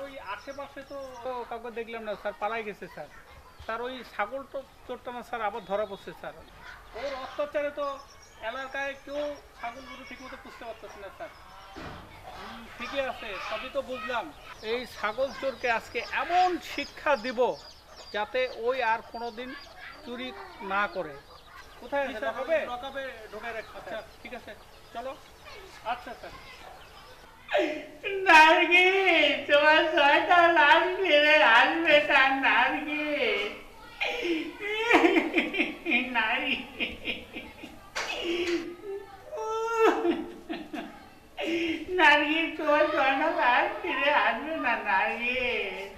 ওই আশেপাশে তো কাউকে দেখলাম না স্যার পালাই গেছে স্যার। স্যার ওই ছাগল তো চোরটা না স্যার আবার ধরা পড়ছে স্যার। ওর অত্যাচারে তো এলাকায় কেউ ছাগল গরু ঠিক মতো পুষতে পারতেছে না স্যার। ঠিকই আছে সবই তো বুঝলাম। এই ছাগল চোরকে আজকে এমন শিক্ষা দিব যাতে ওই আর কোনোদিন চুরি না করে। কোথায় ঢোকায় রাখছি আচ্ছা ঠিক আছে। চলো। আচ্ছা স্যার নার্গিস তোমার শয়তান আসবে রে আসবে তার নার্গিস নারী নার্গিস তোমার শয়তান আসবে রে আসবে না নার্গিস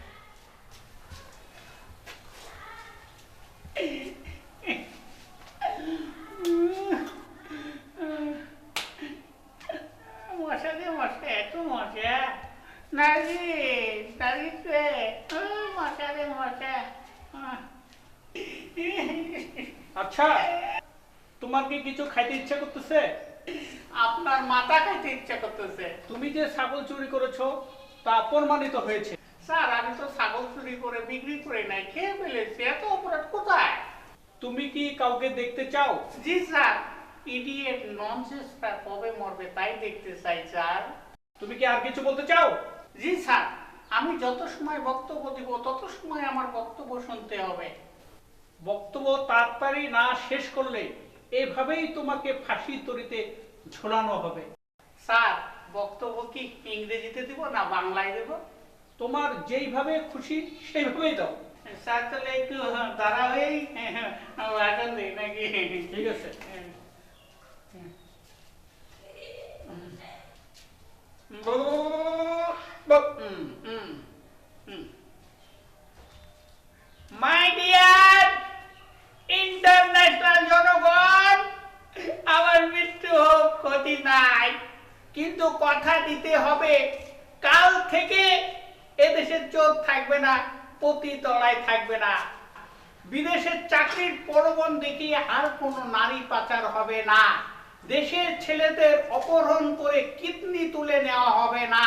মশা দে মশা এত মশা নার্গিস নার্গিস রে ও, মশা আচ্ছা তোমার কি কিছু খাইতে ইচ্ছা করতেছে? আপনার মাথা খাইতে ইচ্ছা করতেছে। তুমি যে ছাগল চুরি করেছ তা প্রমাণিত হয়েছে। স্যার আমি তো ছাগল চুরি করে বিক্রি করে নাই খেয়ে ফেলেছি এত অপরাধ কোথায়? তুমি কি কাউকে দেখতে চাও? জি স্যার। ইডিয়েট ননসেন্সটা কবে মরবে তাই দেখতে চাই স্যার। তুমি কি আর কিছু বলতে চাও? জি স্যার। আমি যত সময় বক্তব্য দিব, তত সময় আমার বক্তব্য শুনতে হবে। বক্তব্য তাড়াতাড়ি না শেষ করলে এভাবেই তোমাকে ফাঁসি তরিতে ঝোলানো হবে। স্যার, বক্তব্য কি ইংরেজিতে দিব না বাংলায় দেব? তোমার যেইভাবে খুশি সেইভাবেই দাও। স্যার, তাহলে একটু দাঁড়া হয়েই ভাষণ দিই নাকি? ঠিক আছে। মাই কিন্তু কথা দিতে হবে। কাল থেকে এদেশের চোখ থাকবে না, পতি তলায় থাকবে না। বিদেশের চাকরির প্রলোভন দেখিয়ে আর কোনো নারী পাচার হবে না। দেশের ছেলেদের অপহরণ করে কিডনি তুলে নেওয়া হবে না।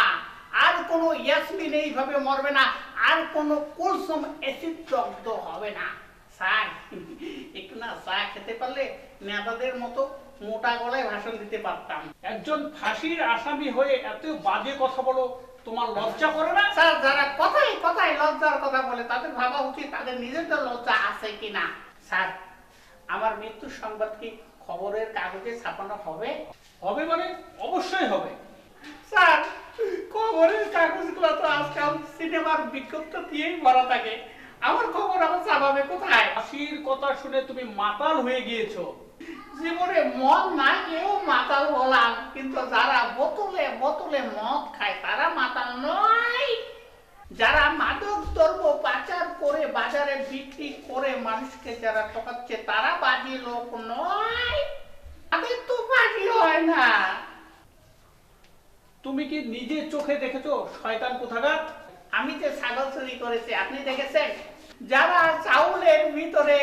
আর কোনো ইয়াসমিন এইভাবে মরবে না, আর কোনো কুলসুম অ্যাসিড দগ্ধ হবে না। স্যার, একটু না চা খেতে পারলে নেতাদের মতো মোটা গলায় ভাষণ দিতে পারতাম। একজন ফাঁসির আসামি হয়ে এত বাজে কথা বলো তোমার লজ্জা করে না? স্যার যারা কথাই কথাই লজ্জার কথা বলে তাদের ভাবা উচিত তাদের নিজেদের লজ্জা আছে কিনা। স্যার আমার মৃত্যুর সংবাদ কি খবরের কাগজে ছাপানো হবে? হবে মানে? অবশ্যই হবে। স্যার খবরের কাগজগুলো তো আজকাল সিনেমার বিজ্ঞপ্তি দিয়েই ভরা থাকে। আমার খবর আমার ছাপাবে কোথায়? ফাঁসির কথা শুনে তুমি মাতাল হয়ে গিয়েছো। জীবনে মদ না কেউ মাতাল বলাম কিন্তু যারা বোতলে বোতলে মদ খায় তারা মাতাল নয়। যারা মাদক দ্রব্য পাচার করে বাজারে বিক্রি করে মানুষকে যারা ঠকাচ্ছে তারা বাজি লোক নয়। তাদের তো বাজি হয় না। তুমি কি নিজে চোখে দেখেছ শয়তান কোথাকার? আমি যে ছাগল চুরি করেছি আপনি দেখেছেন? যারা চাউলের ভিতরে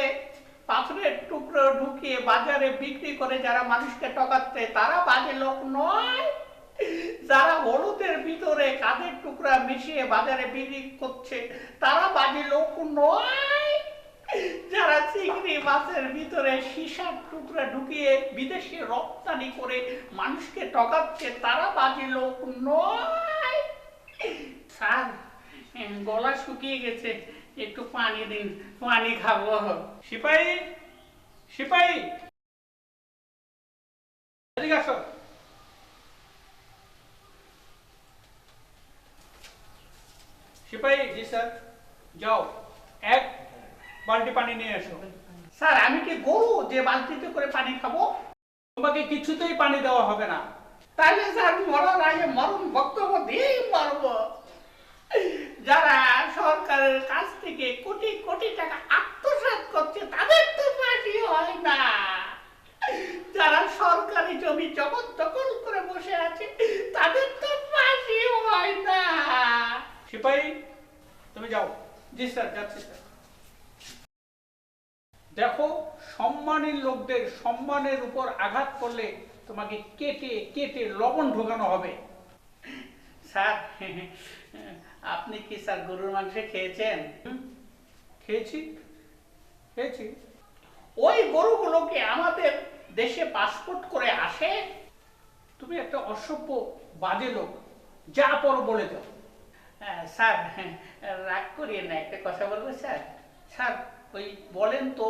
পাথরের টুকরো ঢুকিয়ে বাজারে বিক্রি করে যারা মানুষকে ঠকাচ্ছে তারা বাজে লোক নয়। যারা হলুদের ভিতরে কাঁধের টুকরা মিশিয়ে বাজারে বিক্রি করছে, তারা বাজে লোক নয়। যারা চিংড়ি মাছের ভিতরে সীসার টুকরা ঢুকিয়ে বিদেশে রপ্তানি করে মানুষকে ঠকাচ্ছে তারা বাজে লোক নয়। স্যার, গলা শুকিয়ে গেছে। একটু পানি দিন, পানি খাব। সিপাহী সিপাহী। এদিকে আসো। সিপাহী, জি স্যার। যাও। এক বালতি পানি নিয়ে এসো। স্যার, আমি কি গরু যে বালতিতে করে পানি খাব? তোমাকে কিছুতেই পানি দেওয়া হবে না। তাহলে স্যার, মরার আগে মরণ বক্তব্য দিয়েই মরব। যারা সরকারের কাছ থেকে কোটি কোটি টাকা আত্মসাৎ করছে, তাদের তো ফাঁসি হয় না। যারা সরকারি জমি জগৎ দখল করে বসে আছে, তাদের তো ফাঁসি হয় না। সিপাহী তুমি যাও। জি স্যার, যাচ্ছি স্যার। দেখো, সম্মানের লোকদের সম্মানের উপর আঘাত করলে তোমাকে কেটে কেটে লবণ ঢোকানো হবে। স্যার আপনি কি স্যার গরুর মাংস খেয়েছেন? খেয়েছি খেয়েছি। ওই গরুগুলোকে আমাদের দেশে পাসপোর্ট করে আসে? তুমি একটা অসভ্য বাজে লোক যা পর বলে দাও। হ্যাঁ, স্যার হ্যাঁ, রাগ করিয়ে না একটা কথা বলব স্যার। স্যার ওই বলেন তো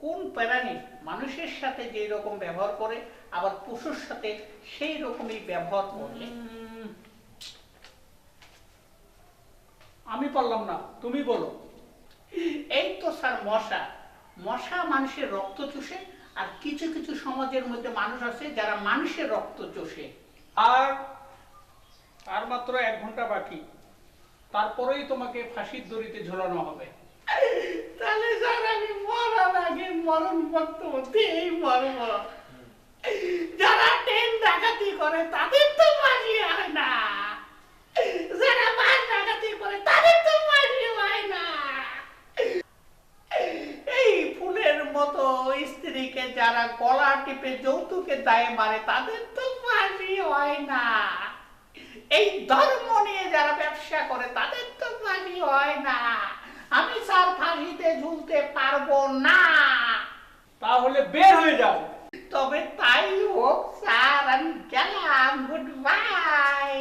কোন প্রাণী মানুষের সাথে যেই রকম ব্যবহার করে আবার পশুর সাথে সেই রকমই ব্যবহার করে উম, আমি পারলাম না, তুমি বলো। এই তো স্যার মশা। মশা মানুষের রক্ত চুষে, আর কিছু কিছু সমাজের মধ্যে মানুষ আছে যারা মানুষের রক্ত চষে। আর আর মাত্র এক ঘণ্টা বাকি। তারপরেই তোমাকে ফাঁসির দড়িতে ঝোলানো হবে। তাহলে স্যার আমি মরার আগে মরণ বক্তব্যতেই মরব যারা ট্রেন ডাকাতি করে তাদের তো মাঝি হয় না যারা মাছ ডাকাতি করে তাদের তো মাঝি হয় না এই ফুলের মতো স্ত্রীকে যারা গলা টিপে যৌতুকে দায়ে মারে তাদের তো মাঝি হয় না। এই ধর্ম নিয়ে যারা ব্যবসা করে তাদের তো মাঝি হয় না। আমি স্যার ফাঁসিতে ঝুলতে পারব না। তাহলে বের হয়ে যাও। তবে তাই হোক স্যার আমি গেলাম গুড বাই।